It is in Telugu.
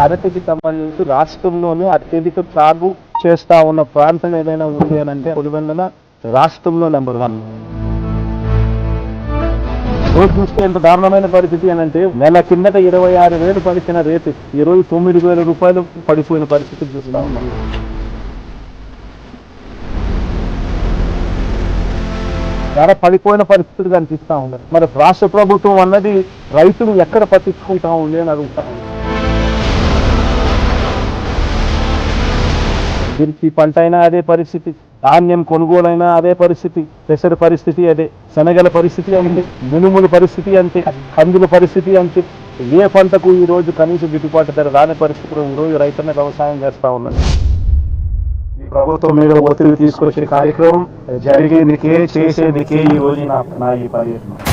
అరటికి సంబంధించి రాష్ట్రంలోనే అత్యధిక సాగు చేస్తా ఉన్న ప్రాంతం ఏదైనా ఉంది అని అంటే పులివెందుల రాష్ట్రంలో నెంబర్ వన్ రోజు చూస్తే ఎంత దారుణమైన పరిస్థితి అని అంటే నెల కిందట ఇరవై ఆరు వేలు పడిచిన రేటు ఇరవై తొమ్మిది వేల రూపాయలు పడిపోయిన పరిస్థితి చూస్తా ఉన్నాం ధర పడిపోయిన పరిస్థితి కనిపిస్తా ఉంది మరి రాష్ట్ర ప్రభుత్వం అన్నది రైతులు ఎక్కడ పట్టించుకుంటా ఉంది అని అడుగుతా ఉంది. మిర్చి పంట అయినా అదే పరిస్థితి ధాన్యం కొనుగోలైనా అదే పరిస్థితి పెసర పరిస్థితి అదే శనగల పరిస్థితి అంతే మినుముల పరిస్థితి అంతే కందుల పరిస్థితి అంతే ఏ పంటకు ఈ రోజు కనీస గిట్టుబాటు ధర రాని పరిస్థితులు ఈ రోజు రైతున్న వ్యవసాయం చేస్తా ఉన్నది ఈ ప్రభుత్వం మీద ఒత్తిడి తీసుకొచ్చే కార్యక్రమం జరిగేందుకే చేసేందుకే ఈరోజు నా నా ఈ పర్యటన.